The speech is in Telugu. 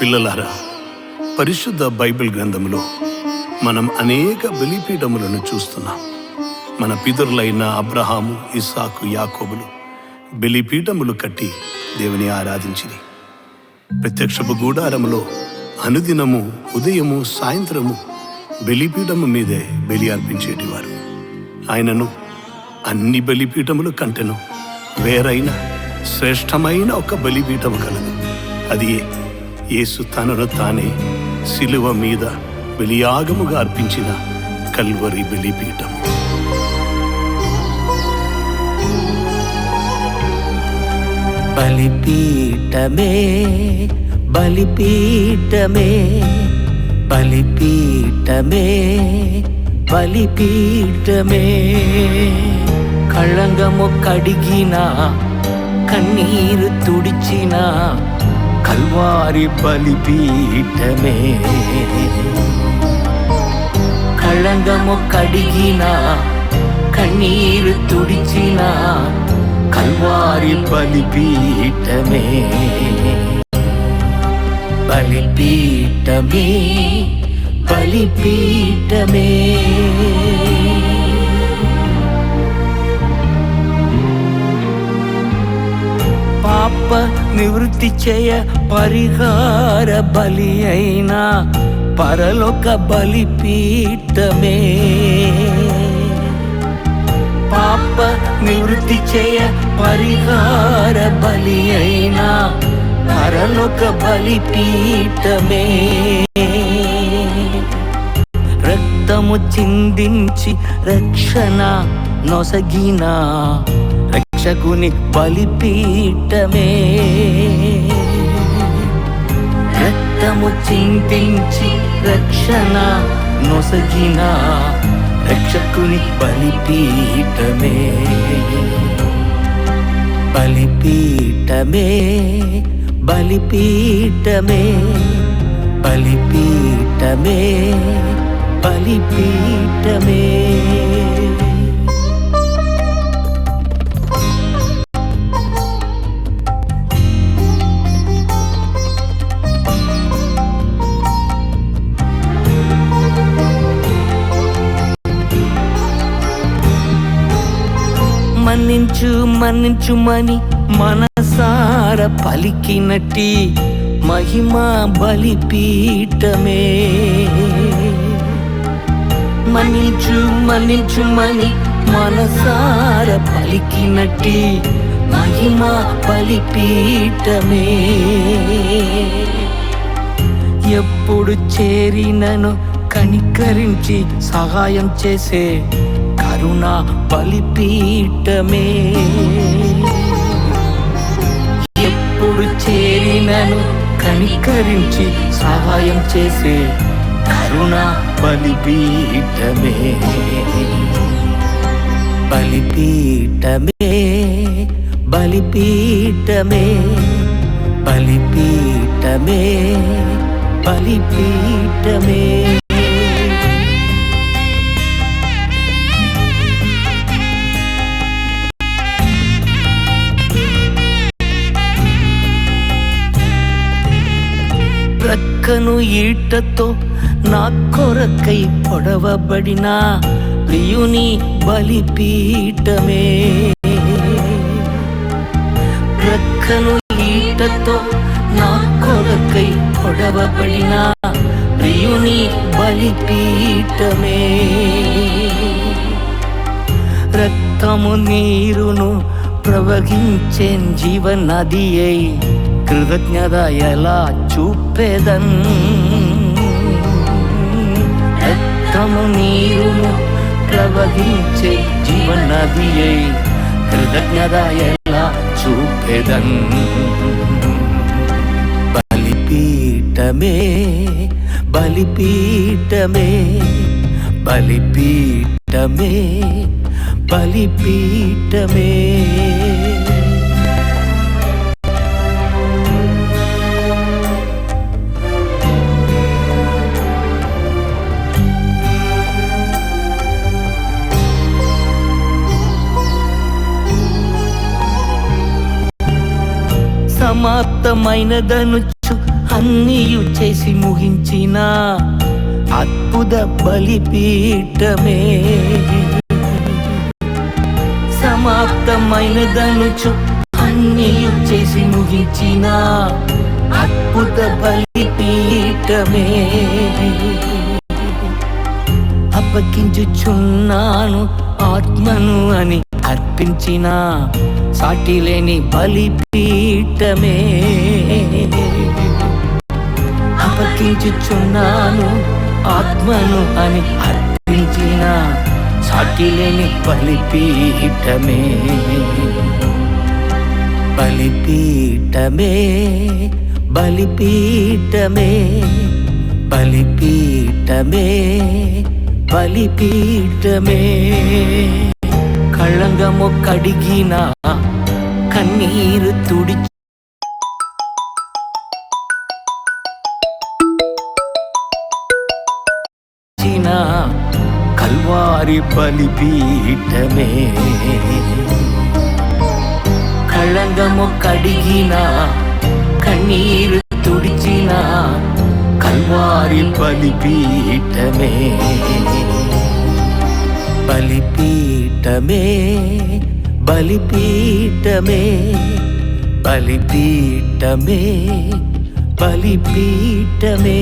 పిల్లలారా పరిశుద్ధ బైబిల్ గ్రంథములో మనం అనేక బలిపీఠములను చూస్తున్నాం. మన పితరులైన అబ్రహాము ఇస్సాకు యాకోబులు బలిపీఠములు కట్టి దేవుని ఆరాధించింది ప్రత్యక్షపు గూడారములో అనుదినము ఉదయము సాయంత్రము బలిపీఠము మీదే బలి అర్పించేటివారు. ఆయనను అన్ని బలిపీఠముల కంటెను వేరైన శ్రేష్టమైన ఒక బలిపీఠము కలదు. అది యేసు తనను తానే శిలువ మీద బలియాగముగా అర్పించిన కల్వరి బలిపీఠము బలిపీఠమే బలిపీఠమే బలిపీఠమే బలిపీఠమే. కళ్ళంగము కడిగిన కన్నీరు తుడిచినా కల్వారి బలిపీఠమే కళ్ళంగము కడిగిన కన్నీరు తుడిచిన కల్వారి బలిపీఠమే బలిపీఠమే బలిపీఠమే భక్తి చేయ పరిహార బలి అయినా పరలోక బలిపీఠమే పాప నివృత్తి చేయ పరిహార బలి అయినా పరలోక బలిపీఠమే రక్తము చిందించి రక్షణ నొసగినా రక్షకుని బలిపీఠమే. రక్తము చింతించి రక్షణ నొసగిన రక్షకుని బలిపీఠమే. బలిపీఠమే బలిపీఠమే బలిపీఠమే బలిపీఠమే. మన్నించు మన్నించుమని మనసార పలికినట్టి మహిమా బలిపీఠమే. మన్నించు మన్నించుమని మనసార పలికినట్టి మహిమా బలిపీఠమే. ఎప్పుడు చేరినను కనికరించి సహాయం చేసే కరుణ బలిపీఠమే. ఎప్పుడు చేరినను కనికరించి సహాయం చేసే కరుణ బలిపీఠమే. బలిపీఠమే బలిపీఠమే బలిపీఠమే బలిపీఠమే. కను ఈటతో నా కొరకై పొడవబడిన ప్రియుని బలిపీఠమే. ప్రక్కను ఈటతో నా కొరకై పొడవబడిన ప్రియుని బలిపీఠమే. రక్తము నీరును ప్రవహించే జీవనది అయి కృతజ్ఞత ఎలా చూపేదన్. రక్తము నీరును ప్రవహించే జీవనది కృతజ్ఞత ఎలా చూపేదన్. బలిపీఠమే బలిపీఠమే బలిపీఠమే బలిపీఠమే. సమాప్తమైనదనుచు అన్నీయు చేసి ముగించిన అద్భుత బలిపీఠమే. సమాప్తమైనదనుచు అన్నీయు చేసి ముగించిన అద్భుత బలిపీఠమే. అప్పగించుచున్నాను ఆత్మను అని అర్పించిన సాటి లేని బలిపీఠమే అపకించుచున్నాను ఆత్మను అని అర్పించిన సాటి లేని బలిపీఠమే. బలిపీఠమే బలిపీఠమే బలిపీఠమే బలిపీఠమే. కళ్ళంగము కడిగిన కన్నీరు తుడిచి ఇచ్చిన కల్వారి బలిపీఠమే కళంగము కడిగిన కన్నీరు తుడిచిన కల్వారి బలిపీఠమే బలిపీఠమే బలిపీఠమే బలిపీఠమే బలిపీఠమే